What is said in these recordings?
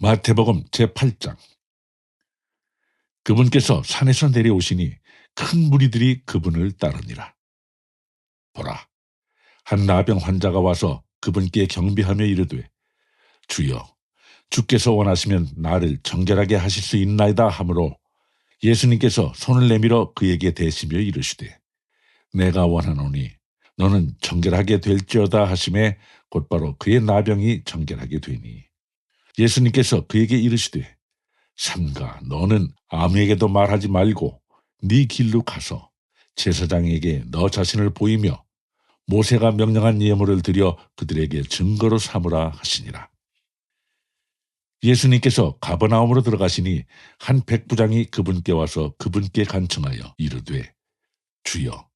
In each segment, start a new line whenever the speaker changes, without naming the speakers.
마태복음 제8장 그분께서 산에서 내려오시니 큰 무리들이 그분을 따르니라. 보라, 한 나병 환자가 와서 그분께 경비하며 이르되 주여, 주께서 원하시면 나를 정결하게 하실 수 있나이다 하므로 예수님께서 손을 내밀어 그에게 대시며 이르시되 내가 원하노니 너는 정결하게 될지어다 하심에 곧바로 그의 나병이 정결하게 되니 예수님께서 그에게 이르시되 삼가 너는 아무에게도 말하지 말고 네 길로 가서 제사장에게 너 자신을 보이며 모세가 명령한 예물을 드려 그들에게 증거로 삼으라 하시니라. 예수님께서 가버나움으로 들어가시니 한 백부장이 그분께 와서 그분께 간청하여 이르되 주여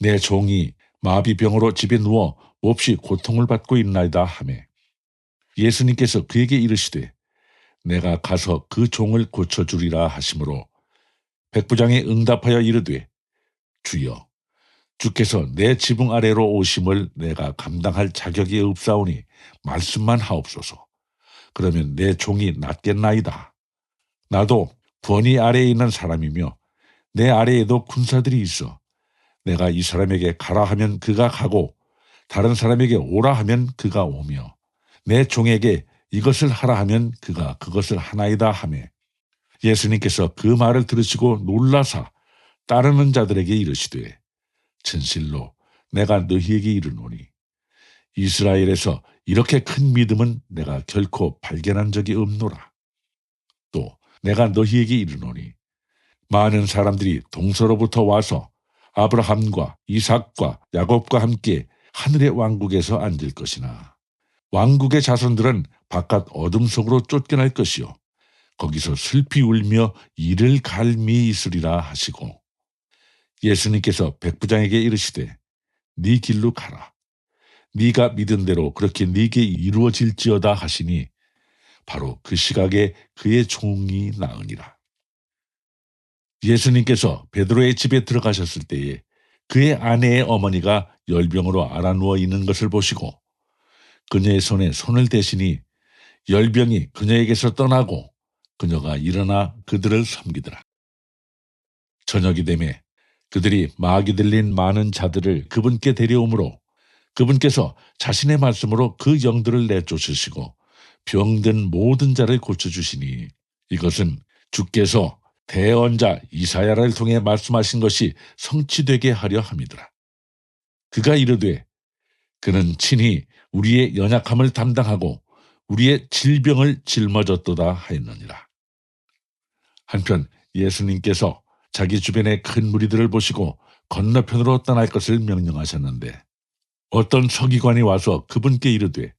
내 종이 마비병으로 집에 누워 몹시 고통을 받고 있나이다 하매 예수님께서 그에게 이르시되 내가 가서 그 종을 고쳐주리라 하시므로 백부장이 응답하여 이르되 주여 주께서 내 지붕 아래로 오심을 내가 감당할 자격이 없사오니 말씀만 하옵소서. 그러면 내 종이 낫겠나이다. 나도 권위 아래에 있는 사람이며 내 아래에도 군사들이 있어. 내가 이 사람에게 가라 하면 그가 가고 다른 사람에게 오라 하면 그가 오며 내 종에게 이것을 하라 하면 그가 그것을 하나이다 하매 예수님께서 그 말을 들으시고 놀라사 따르는 자들에게 이르시되 진실로 내가 너희에게 이르노니 이스라엘에서 이렇게 큰 믿음은 내가 결코 발견한 적이 없노라. 또 내가 너희에게 이르노니 많은 사람들이 동서로부터 와서 아브라함과 이삭과 야곱과 함께 하늘의 왕국에서 앉을 것이나 왕국의 자손들은 바깥 어둠 속으로 쫓겨날 것이요. 거기서 슬피 울며 이를 갈미 있으리라 하시고 예수님께서 백부장에게 이르시되 네 길로 가라. 네가 믿은 대로 그렇게 네게 이루어질지어다 하시니 바로 그 시각에 그의 종이 나으니라. 예수님께서 베드로의 집에 들어가셨을 때에 그의 아내의 어머니가 열병으로 알아누워 있는 것을 보시고 그녀의 손에 손을 대시니 열병이 그녀에게서 떠나고 그녀가 일어나 그들을 섬기더라. 저녁이 되매 그들이 마귀 들린 많은 자들을 그분께 데려오므로 그분께서 자신의 말씀으로 그 영들을 내쫓으시고 병든 모든 자를 고쳐주시니 이것은 주께서 대언자 이사야를 통해 말씀하신 것이 성취되게 하려 함이더라. 그가 이르되 그는 친히 우리의 연약함을 담당하고 우리의 질병을 짊어졌도다 하였느니라. 한편 예수님께서 자기 주변의 큰 무리들을 보시고 건너편으로 떠날 것을 명령하셨는데 어떤 서기관이 와서 그분께 이르되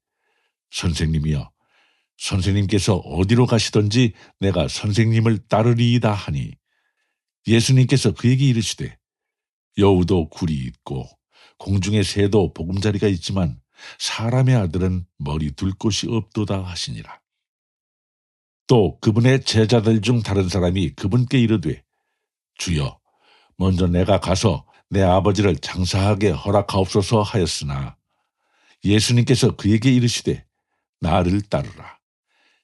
선생님이여 선생님께서 어디로 가시던지 내가 선생님을 따르리이다 하니 예수님께서 그에게 이르시되 여우도 굴이 있고 공중의 새도 보금자리가 있지만 사람의 아들은 머리 둘 곳이 없도다 하시니라. 또 그분의 제자들 중 다른 사람이 그분께 이르되 주여 먼저 내가 가서 내 아버지를 장사하게 허락하옵소서 하였으나 예수님께서 그에게 이르시되 나를 따르라.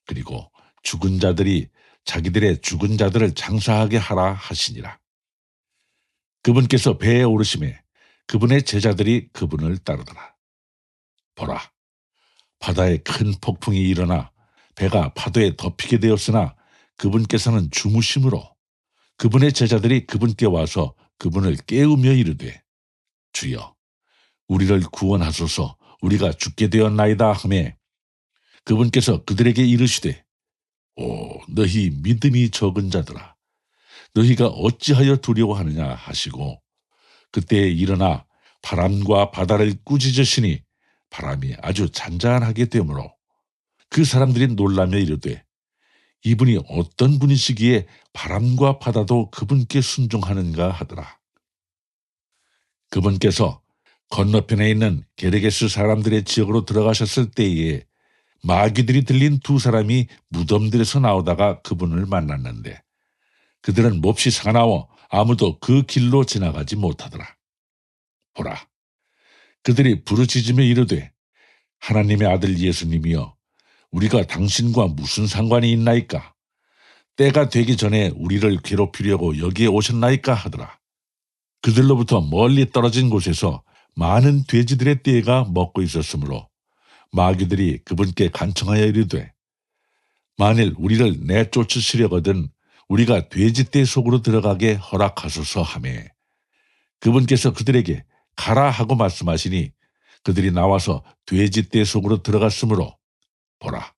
그리고 죽은 자들이 자기들의 죽은 자들을 장사하게 하라 하시니라. 그분께서 배에 오르심에 그분의 제자들이 그분을 따르더라. 보라, 바다에 큰 폭풍이 일어나 배가 파도에 덮이게 되었으나 그분께서는 주무심으로 그분의 제자들이 그분께 와서 그분을 깨우며 이르되 주여 우리를 구원하소서 우리가 죽게 되었나이다 하매 그분께서 그들에게 이르시되 오 너희 믿음이 적은 자들아 너희가 어찌하여 두려워하느냐 하시고 그때 일어나 바람과 바다를 꾸짖으시니 바람이 아주 잔잔하게 되므로 그 사람들이 놀라며 이르되 이분이 어떤 분이시기에 바람과 바다도 그분께 순종하는가 하더라. 그분께서 건너편에 있는 게르게스 사람들의 지역으로 들어가셨을 때에 마귀들이 들린 두 사람이 무덤들에서 나오다가 그분을 만났는데 그들은 몹시 사나워 아무도 그 길로 지나가지 못하더라. 보라, 그들이 부르짖으며 이르되 하나님의 아들 예수님이여 우리가 당신과 무슨 상관이 있나이까? 때가 되기 전에 우리를 괴롭히려고 여기에 오셨나이까 하더라. 그들로부터 멀리 떨어진 곳에서 많은 돼지들의 떼가 먹고 있었으므로 마귀들이 그분께 간청하여 이르되 만일 우리를 내쫓으시려거든 우리가 돼지떼 속으로 들어가게 허락하소서 하매. 그분께서 그들에게 가라 하고 말씀하시니 그들이 나와서 돼지떼 속으로 들어갔으므로 보라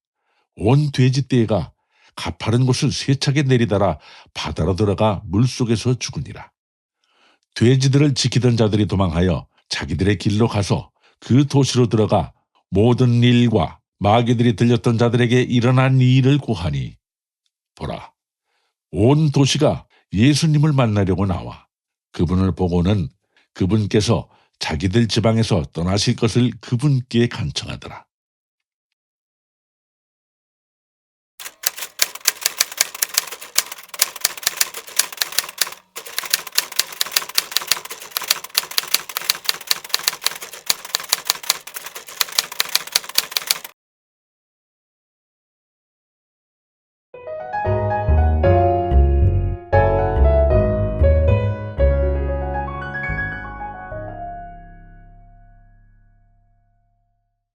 온 돼지떼가 가파른 곳을 세차게 내리다라 바다로 들어가 물속에서 죽으니라. 돼지들을 지키던 자들이 도망하여 자기들의 길로 가서 그 도시로 들어가 모든 일과 마귀들이 들렸던 자들에게 일어난 일을 고하니 보라 온 도시가 예수님을 만나려고 나와 그분을 보고는 그분께서 자기들 지방에서 떠나실 것을 그분께 간청하더라.